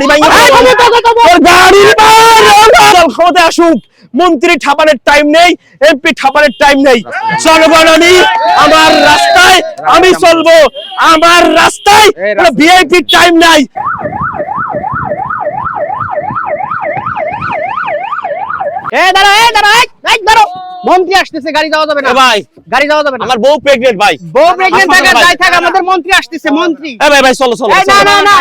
গাড়ি ভাঙিয়ে তোর গাড়ির ক্ষমতা আসুক মন্ত্রী ঠাপানের টাইম নেই এমপি ঠাপানের টাইম নেই। জনগণ আমি আমার রাস্তায় আমি চলবো আমার রাস্তায় ভিআইপি টাইম নাই। এ দাঁড়া এ দাঁড়া এই, এই দাঁড়ো মন্ত্রী আসতেছে গাড়ি যাওয়া যাবে না ভাই গাড়ি যাওয়া যাবে না আমার বউ প্রেগনেন্ট ভাই বউ প্রেগনেন্ট থাকা যাই থাক আমাদের মন্ত্রী আসতেছে মন্ত্রী এ ভাই ভাই চলো চলো না না না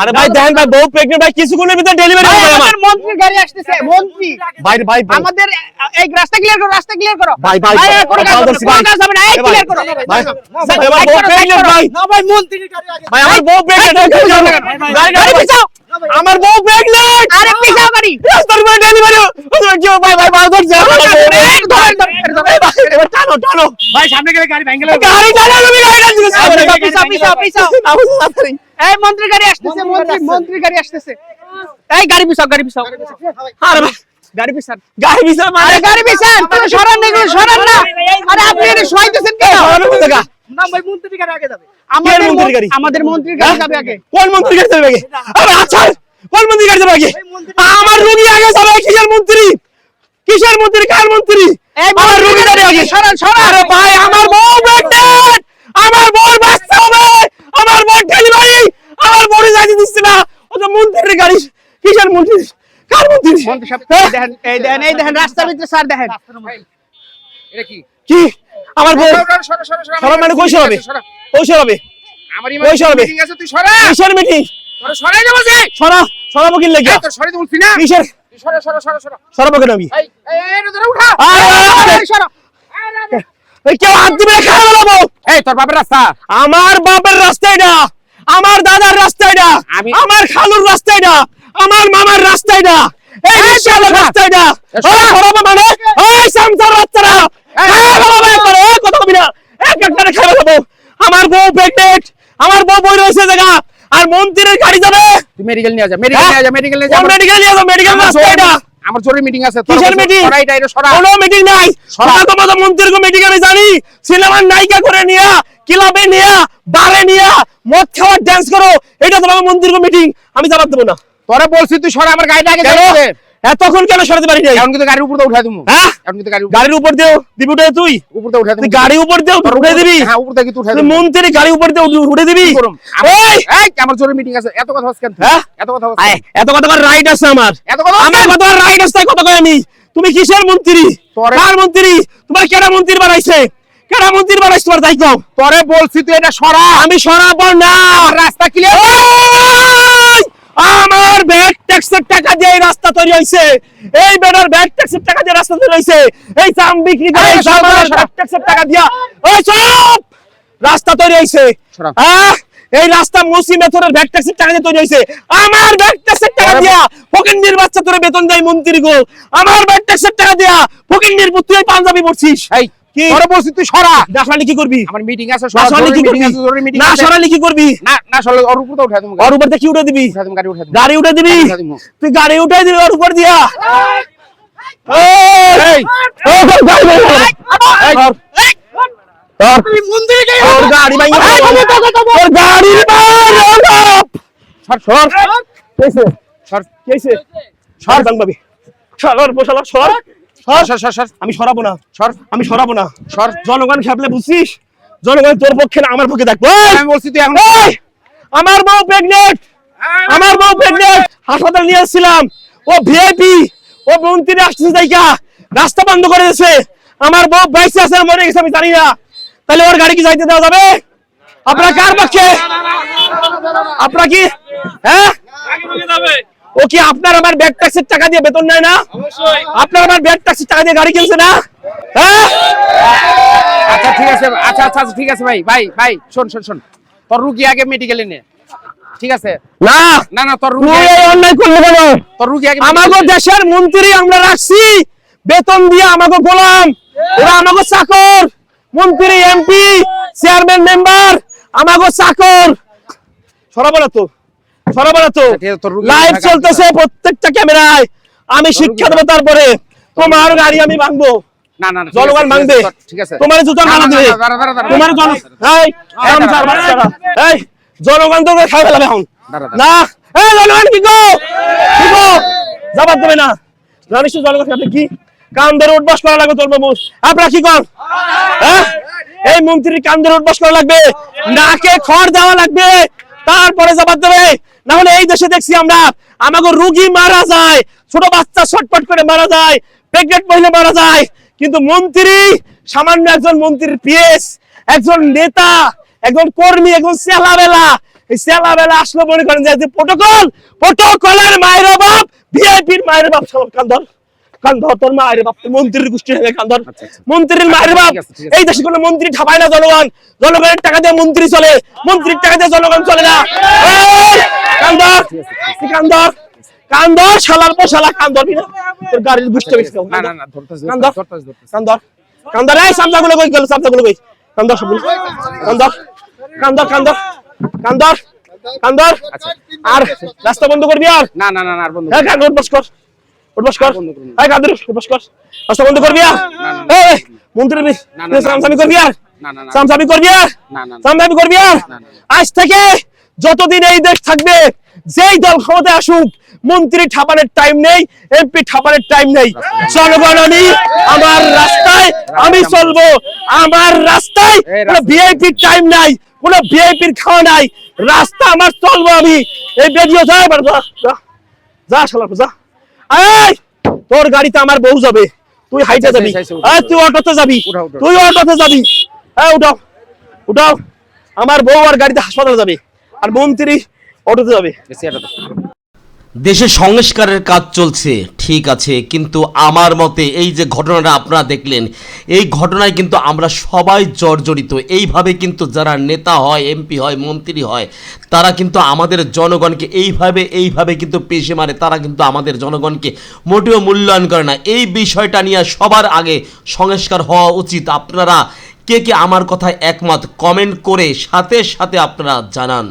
আরে ভাই দেখেন ভাই বউ প্রেগনেন্ট ভাই কিছুক্ষণের ভিতরে ডেলিভারি হবে আমার আমাদের মন্ত্রীর গাড়ি আসতেছে মন্ত্রী ভাই ভাই আমাদের এই রাস্তা ক্লিয়ার করো রাস্তা ক্লিয়ার করো ভাই, ভাই, ভাই, কোনো কাজ হবে না, কাজ হবে না এই ক্লিয়ার করো ভাই ভাই, বউ প্রেগনেন্ট ভাই না ভাই মন্ত্রীর গাড়ি আগে ভাই আমার বউ প্রেগনেন্ট গাড়ি গাড়ি পিছাও আমার বউ প্রেগনেন্ট আরে পিছাও গাড়ি রাস্তার উপরে ডেলিভারি কেউ ভাই ভাই ভাই ধরছে ধর, ধর, ধর, ভাই, এবার টানো টানো। ভাই সামনে গেলে গাড়ি ভেঙে গাড়ি টানো তুমি গাড়ি টানছো পিছাও, পিছাও, পিছাও। এই মন্ত্রীর গাড়ি আসতেছে মন্ত্রী মন্ত্রীর গাড়ি আসতেছে। এই গাড়ি পিছাও গাড়ি পিছাও। আরে ভাই, গাড়ি পিছান। গাড়ি পিছনে আরে মানে গাড়ি পিছান তুমি সরান না সরান না। আরে আপনি এটা শোয়াইতেছেন কেন? সরানো কোথা না ভাই মন্ত্রীর গাড়ি আগে যাবে। আমাদের মন্ত্রীর মন্ত্রীর গাড়ি? আমাদের যাবে আগে। কোন মন্ত্রী গাড়ি যাবে আগে? আরে আচ্ছা কোন মন্ত্রী গাড়ি যাবে আগে? আমার রোগী আগে যাবে কিসের মন্ত্রী? কিসের মন্ত্রী কার মন্ত্রী? আমার রোগী গাড়ি আগে। সরান সরান। আরে ভাই আমার বউ প্রেগনেন্ট আমার বউ বাচ্চা হবে। আমার বউ ডেলিভারি আমার বউ যাইতে দিচ্ছে না। ও তো মন্ত্রীর গাড়ি। কিসের মন্ত্রী? কার মন্ত্রী? মন্ত্রী সাহেব হ্যাঁ? দেখেন এই দেখেন এই দেখেন রাস্তার ভিতরে স্যার দেখেন। এটা কি? কি? আমার বউ সরা সরা সরা সরা মানে কই সরাবে কই সরাবে আমারই কই মিটিং আছে তুই সরা কিসের মিটিং। সরাই যাব যে সরা সরাবো কি লেগে এই তোর সরাই বলছি না। কিসের? তুই সরা সরা সরা সরা। সরাবো কেন আমি? এই এই এই ধরে উঠা। আরে, আরে, আরে, এই সরো। কেউ হাত দিবে খারাপ বলাবো এই তোর বাপের রাস্তা। আমার বাপের রাস্তা এটা। আমার দাদার রাস্তা এটা। আমার খালুর রাস্তা এটা। আমার মামার রাস্তা এটা। এই বিশালের রাস্তা এটা। ওই সরাবো মানে? ওই সামসার বাচ্চারা খারাপ বলাবো একবারে ওই কথা কবি না এক একবারে খারাপ বলাবো আমার বউ প্রেগনেন্ট আমার বউ বই রয়েছে জায়গা আর মন্ত্রীর গাড়ি যাবে তুই মেডিকেল নিয়ে যা মেডিকেল নিয়ে যা মেডিকেল নিয়ে যা মেডিকেল নিয়ে যা মেডিকেল রাস্তা এটা আমার জরুরি মিটিং আছে কিসের মিটিং সরাই সরা এটা সরা। কোনো মিটিং নাই। সরা। সরা তোমাদের মন্ত্রীর কো মিটিং আমি জানি। সিনেমার নায়িকা করে নিয়া ক্লাবে নিয়া বারে নিয়া মদ খাওয়ার ডান্স করো এটা তোমাদের মন্ত্রীর কো মিটিং আমি জবাব দেব না। তোরে বলছিস তুই সরা আমার গাড়িটা আগে কেন? এতক্ষণ কেন সরাতে পারি নাই? এখন কিন্তু গাড়ির উপর দিয়ে উঠাই দিমু। হ্যাঁ? এখন কিন্তু গাড়ির উপর গাড়ির উপর দেও দিবি উঠে তুই? উপর দিয়ে উঠাই দিমু। গাড়ি উপর দেও তোর উঠে দিবি? হ্যাঁ উপর থেকে তুই উঠাই তুই দিবি মন্ত্রী গাড়ি উপর দিয়ে উঠে- দিবি? এই! এই, আমার জরুরি মিটিং আছে। এত কথা কেন হ্যাঁ? এত কথা এত কথা রাইট আছে আমার। এত কথা আমার কেন? কথা রাইট আছে কথা কই আমি? তুমি কিসের মন্ত্রী? তোরে- কার মন্ত্রী? তোমার কেডা মন্ত্রী বানাইছে? কেডা মন্ত্রী বানাইছে তোমার দায়িত্ব তোরে বলছি তুই এটা সরা। আমি সরাবো না। আমার রাস্তা ক্লিয়ার! আমার ব্যাগ ট্যাক্সের টাকা দিয়ে এই রাস্তা তৈরি হয়েছে। এই বেটার ব্যাগ ট্যাক্সের টাকা দিয়ে রাস্তা তৈরি হয়েছে। এই চাম বিক্রি করে ট্যাক্সের টাকা দিয়া ওই সব রাস্তা তৈরি হয়েছে। আহ, এই রাস্তা মসি মেথরের ব্যাগ ট্যাক্সের টাকা দিয়ে তৈরি হয়েছে। আমার ব্যাগ ট্যাক্সের টাকা দিয়া ফকিন্দির বাচ্চা তোরে বেতন দেয় মন্ত্রী গো। আমার ব্যাগ ট্যাক্সের টাকা দিয়া ফকিন্দির পুত্র পাঞ্জাবি পড়ছিস এই কি? তুই সরা দাসমানি কি করবি আমার মিটিং আছে সরা সরালি কি করবি আছে জরুরি মিটিং না সরালি কি করবি না না সরলে ওর উপর দিয়ে উঠাই দিমু ওর উপর কি উঠে দিবি গাড়ি উঠাই দিমু গাড়ি উঠে দিবি তুই গাড়ি উঠে দিবি ওর উপর দিয়া এই! এই গাড়ি ভাঙিয়ে ফেলব। এই, ধর। ধর। তোর গাড়ি ভাঙিয়ে তোর গাড়ির বাপ। সর সর কেছে? সর কেছে? সর ভাঙবাবি। সর, বসালা, সর। আমি সরাবো না সর আমি সরাবো না সর জনগণ খেপলে বুঝছিস জনগণ তোর পক্ষে না আমার পক্ষে দেখব আমি বলছি তুই এখন আমার বউ প্রেগনেন্ট আমার বউ প্রেগনেন্ট হাসপাতাল নিয়ে এসেছিলাম ও ভিআইপি ও মন্ত্রী আসতেছে জায়গা রাস্তা বন্ধ করে দিয়েছে আমার বউ বাইসে আছে মরে গেছে আমি জানি না তাহলে ওর গাড়ি কি যাইতে দেওয়া যাবে আপনার কার পক্ষে আপনার কি হ্যাঁ ও কি আপনার আমার ব্যাগ ট্যাক্সের টাকা দিয়ে বেতন নেয় না? আপনার আমার ব্যাগ ট্যাক্সের টাকা দিয়ে গাড়ি কিনছে না? হ্যাঁ? আচ্ছা ঠিক আছে আচ্ছা আচ্ছা আচ্ছা, ঠিক আছে ভাই ভাই ভাই শোন শোন শোন। তোর রুগী আগে মেডিকেলে নে। ঠিক আছে? না। না না তোর রুগী অন্যায় করলে কেন? তোর রুগী আগে আমাকে medical দেশের মন্ত্রী আমরা রাখছি। বেতন দিয়ে গোলাম। ওরা আমাকে চাকর। মন্ত্রী এমপি চেয়ারম্যান মেম্বার আমাকে চাকর। সরাবো না তো। সরাবো তো। লাইভ চলতেছে প্রত্যেকটা ক্যামেরায় আমি শিক্ষা দেবো তারপরে। তোমার গাড়ি আমি ভাঙবো। না না না, ঠিক জনগণ আছে, ভাঙবে। তোমার জুতা মারা না, দিবে না, দাঁড়া, দাঁড়া, দাঁড়া। তোমার জন এই দাঁড়া, আমসার দাঁড়া, বাচ্চারা এই জনগণ তো খাই ফেলাবে এখন। দাঁড়া, দাঁড়া। না এই জনগণ কি গো? কি গো? জবাব দেবে না। জানিস তো জনগণ আপনি কি? কান ধরে উঠবাস করা লাগবে তোর বাবু। আপনারা কি কর? হ্যাঁ? এই মন্ত্রীর কান ধরে উঠবাস করা লাগবে। নাকে খড় দেওয়া লাগবে। তারপরে জবাব দেবে। না হলে এই দেশে দেখছি আমরা আমাকে রুগী মারা যায়, ছোট বাচ্চা ছটপট করে মারা যায় প্রেগনেন্ট মহিলা মারা যায়। কিন্তু মন্ত্রী, সামান্য একজন মন্ত্রীর পিএস, একজন নেতা, একজন কর্মী, একজন সেলাবেলা এই সেলাবেলা আসলে মনে করেন যে প্রোটোকল প্রোটোকলের মায়ের অভাব ভিআইপির মায়ের বাপ সব তোর মায়ের বাপ মন্ত্রীর গোষ্ঠী হবে আচ্ছা, আচ্ছা। মন্ত্রীর মায়ের বাপ। এই দেশে কোনো মন্ত্রী ঠাপায় না জনগণ জনগণের টাকা দিয়ে মন্ত্রী চলে মন্ত্রীর টাকা দিয়ে জনগণ চলে না তুই কান্দর কান্দর শালার পর শালা কান্দর না তোর গাড়ির গোষ্ঠী না না না এই সামজাগুলো কই গেল সামজাগুলো কই কান্দর আর রাস্তা বন্ধ করবি আর না না না আর বন্ধু হ্যাঁ কান্দর উঠবাস কর উঠবাস কর বন্ধ করুন। হ্যাঁ উঠবাস কর রাস্তা বন্ধ করবি আর না, না। এই মন্ত্রী না, না, না। সামসামি করবি আর না না না সামসামি করবি আর না, না, না। সামসামি করবি আর না, না। আজ থেকে যতদিন এই দেশ থাকবে যেই দল ক্ষমতায় আসুক মন্ত্রী ঠাপানের টাইম নেই এমপি ঠাপানের টাইম নেই জনগণ আমি আমার রাস্তায় আমি চলবো আমার রাস্তায় কোনো ভিআইপি টাইম নাই কোনো ভিআইপির খাওয়া নাই রাস্তা আমার চলবো আমি এই বেরিয়ে যা যা শালা যা তোর গাড়িতে আমার বউ যাবে। তুই হাইটে যাবি। তুই অটোতে যাবি। তুই অটোতে যাবি। হ্যাঁ উঠাও। উঠাও। আমার বউ আর গাড়িতে হাসপাতালে যাবে। আর মন্ত্রী অটোতে যাবে। দেশে সংস্কারের কাজ চলছে, ঠিক আছে, কিন্তু আমার মতে এই যে ঘটনাটা আপনারা দেখলেন, এই ঘটনায় কিন্তু আমরা সবাই জর্জরিত। এইভাবে কিন্তু যারা নেতা হয়, এমপি হয়, মন্ত্রী হয়, তারা কিন্তু আমাদের জনগণকে এইভাবে এইভাবে কিন্তু পেশে মারে, তারা কিন্তু আমাদের জনগণকে মোটেও মূল্যায়ন করে না। এই বিষয়টা নিয়ে সবার আগে সংস্কার হওয়া উচিত। আপনারা কে কে আমার কথায় একমত, কমেন্ট করে সাথে সাথে আপনারা জানান।